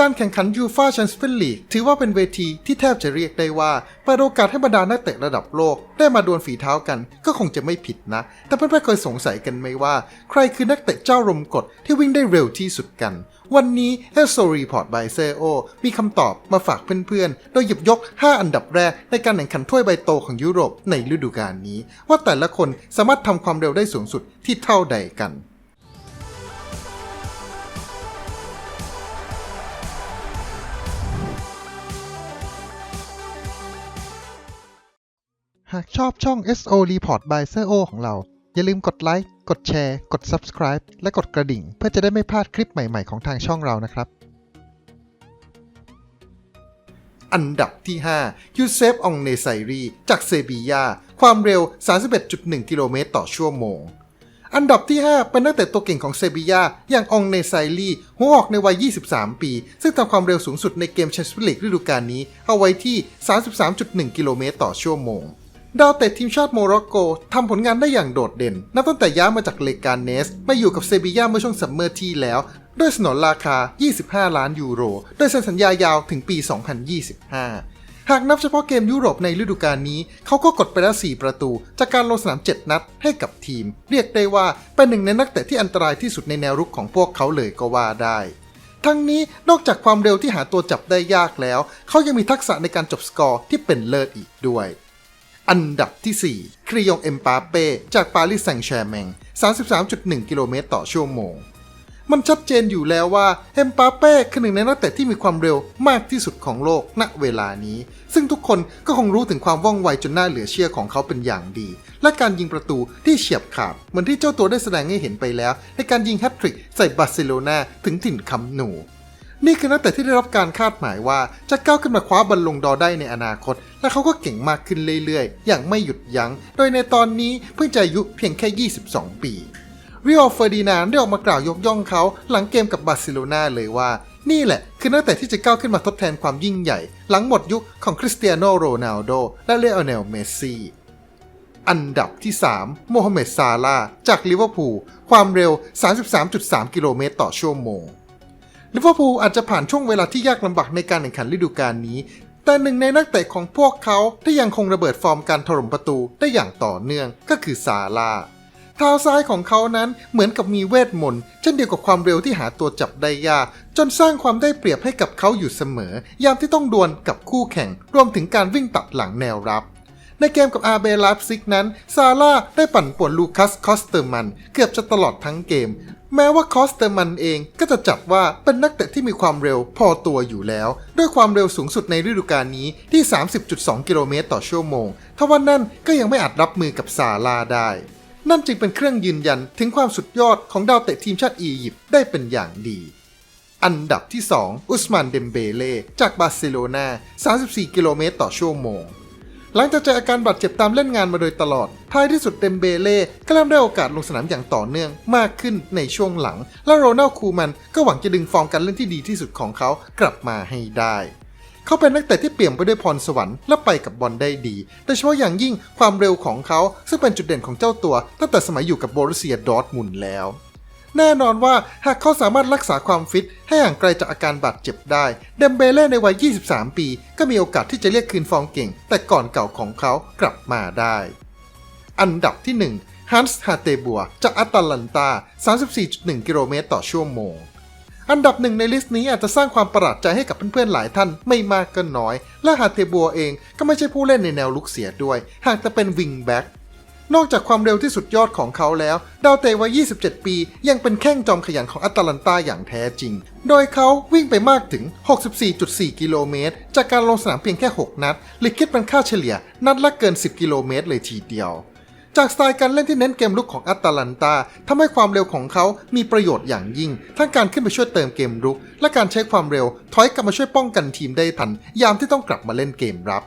การแข่งขันยูฟาแชมเปี้ยนลีกถือว่าเป็นเวทีที่แทบจะเรียกได้ว่าเปิดโอกาสให้บรรดานักเตะระดับโลก ได้มาดวลฝีเท้ากัน ก็คงจะไม่ผิดนะ แต่เพื่อนๆเคยสงสัยกันไหมว่า ใครคือนักเตะเจ้ารมกฎที่วิ่งได้เร็วที่สุดกัน วันนี้ e s o Report by c o มีคำตอบมาฝากเพื่อนๆ โดยหยิบยก 5 อันดับแรกในการแข่งขันถ้วยใบโตของยุโรปในฤดูกาลนี้ ว่าแต่ละคนสามารถทำความเร็วได้สูงสุดที่เท่าใดกัน หากชอบช่อง SO Report by s o ของเรา อย่าลืมกดไลค์ กดแชร์ กด Subscribe และกดกระดิ่ง เพื่อจะได้ไม่พลาดคลิปใหม่ ๆ ของทางช่องเรานะครับ อันดับที่ 5 ยูเซฟองเนไซรีจากเซบียา ความเร็ว 31.1 กิโลเมตรต่อชั่วโมง อันดับที่ 5 เป็นนักเตะตัวเก่งของเซบียา อย่างองเนไซรีหัวออกในวัย 23 ปี ซึ่งทำความเร็วสูงสุดในเกมแชมเปี้ยนลีกฤดูกาลนี้ เอาไว้ที่ 33.1 กิโลเมตรต่อชั่วโมง ดาวเตะทีมชาติโมร็อกโกทำผลงานได้อย่างโดดเด่น นับตั้งแต่ย้ายมาจากเลกาเนสมาอยู่กับเซบีย่าเมื่อช่วงซัมเมอร์ที่แล้ว ด้วยสนนราคา 25 ล้านยูโร โดยเซ็นสัญญายาวถึงปี 2025 หากนับเฉพาะเกมยุโรปในฤดูกาลนี้ เขาก็กดไปแล้ว 4 ประตู จากการลงสนาม 7 นัดให้กับทีม เรียกได้ว่าเป็นหนึ่งในนักเตะที่อันตรายที่สุดในแนวรุกของพวกเขาเลยก็ว่าได้ทั้งนี้นอกจากความเร็วที่หาตัวจับได้ยากแล้ว เขายังมีทักษะในการจบสกอร์ที่เป็นเลิศอีกด้วย อันดับที่ 4 ครียองเอ็มปาเป้จากปารีสแซงต์แชร์แมง 33.1 กิโลเมตรต่อชั่วโมง มันชัดเจนอยู่แล้วว่าเอ็มปาเป้คือหนึ่งในนักเตะที่มีความเร็วมากที่สุดของโลกณเวลานี้ ซึ่งทุกคนก็คงรู้ถึงความว่องไวจนน่าเหลือเชื่อของเขาเป็นอย่างดี และการยิงประตูที่เฉียบขาดเหมือนที่เจ้าตัวได้แสดงให้เห็นไปแล้ว ในการยิงแฮตทริกใส่บาร์เซโลนาถึงถิ่นคำหนู นี่คือนักเตะที่ได้รับการคาดหมายว่าจะก้าวขึ้นมาคว้าบอลลงดอได้ในอนาคต และเขาก็เก่งมากขึ้นเรื่อยๆ อย่างไม่หยุดยัง้ง โดยในตอนนี้เพิ่งจะอายุเพียงแค่ 22 ปีริโอเฟอร์ดินานได้ออกมากล่าวยกย่องเขาหลังเกมกับบาร์เซโลนาเลยว่า นี่แหละคือนักเตะที่จะก้าวขึ้นมาทดแทนความยิ่งใหญ่ หลังหมดยุคของคริสเตียโนโรนัลโดและเลโอเนลเมสซี่อันดับที่ 3 โมฮัมเหม็ดซาลาจากลิเวอร์พูลความเร็ว 33.3 กิโลเมตรต่อชั่วโมง ลิเวอร์พูลอาจจะผ่านช่วงเวลาที่ยากลำบากในการแข่งขันฤดูกาลนี้ แต่หนึ่งในนักเตะของพวกเขาที่ยังคงระเบิดฟอร์มการถล่มประตูได้อย่างต่อเนื่องก็คือซาลาเท้าซ้ายของเขานั้นเหมือนกับมีเวทมนต์เช่นเดียวกับความเร็วที่หาตัวจับได้ยากจนสร้างความได้เปรียบให้กับเขาอยู่เสมอ ยามที่ต้องดวลกับคู่แข่ง รวมถึงการวิ่งตัดหลังแนวรับในเกมกับอาเบลาฟซิกนั้น ซาร่าได้ปั่นป่วนลูคัสคอสเตอร์มัน เกือบจะตลอดทั้งเกม แม้ว่าคอสเตอร์มันเองก็จะจัดว่าเป็นนักเตะที่มีความเร็วพอตัวอยู่แล้ว ด้วยความเร็วสูงสุดในฤดูกาลนี้ที่ 30.2 กิโลเมตรต่อชั่วโมงทว่านั่นก็ยังไม่อาจรับมือกับซาร่าได้ นั่นจึงเป็นเครื่องยืนยันถึงความสุดยอดของดาวเตะทีมชาติอียิปต์ได้เป็นอย่างดีอันดับที่ 2 อุสมานเดมเบเล่จากบาร์เซโลนา34 กิโลเมตรต่อชั่วโมง หลังจากเจออาการบาดเจ็บตามเล่นงานมาโดยตลอด ท้ายที่สุดเดมเบเล่ก็เริ่มได้โอกาสลงสนามอย่างต่อเนื่องมากขึ้นในช่วงหลัง และโรนัลคูมันก็หวังจะดึงฟอร์มการเล่นที่ดีที่สุดของเขากลับมาให้ได้เขาเป็นนักเตะที่เปี่ยมไปด้วยพรสวรรค์และไปกับบอลได้ดี โดยเฉพาะอย่างยิ่งความเร็วของเขา ซึ่งเป็นจุดเด่นของเจ้าตัว ตั้งแต่สมัยอยู่กับโบรุเซียดอร์ทมุนแล้ว แน่นอนว่าหากเขาสามารถรักษาความฟิต ให้ห่างไกลจากอาการบาดเจ็บได้เดมเบเล่ในวัย 23 ปี ก็มีโอกาสที่จะเรียกคืนฟอร์มเก่ง แต่ก่อนเก่าของเขากลับมาได้ อันดับที่ 1 ฮันส์ฮาเตบัวจากอัตแลนตา 34.1 กิโลเมตรต่อชั่วโมงอันดับหนึ่งในลิสต์นี้อาจจะสร้างความประหลาดใจให้กับเพื่อนๆหลายท่านไม่มากก็น้อย และฮาเตบัวเองก็ไม่ใช่ผู้เล่นในแนวลุกเสียด้วย หากจะเป็นวิงแบ็ก นอกจากความเร็วที่สุดยอดของเขาแล้ว ดาวเตะวัย 27 ปี ยังเป็นแข้งจอมขยันของอัตแลนตาอย่างแท้จริง โดยเขาวิ่งไปมากถึง 64.4 กิโลเมตร จากการลงสนามเพียงแค่ 6 นัดหรือคิดเป็นค่าเฉลี่ย นัดละเกิน 10 กิโลเมตรเลยทีเดียว จากสไตล์การเล่นที่เน้นเกมลุกของอัตแลนตาทำให้ความเร็วของเขามีประโยชน์อย่างยิ่ง ทั้งการขึ้นไปช่วยเติมเกมรุก และการใช้ความเร็วถอยกลับมาช่วยป้องกันทีมได้ทัน ยามที่ต้องกลับมาเล่นเกมรับ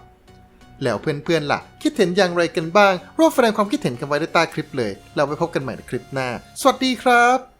แล้วเพื่อนๆล่ะ คิดเห็นอย่างไรกันบ้างร่วมแสดงความคิดเห็นกันไว้ในใต้คลิปเลย เราไปพบกันใหม่ในคลิปหน้า สวัสดีครับ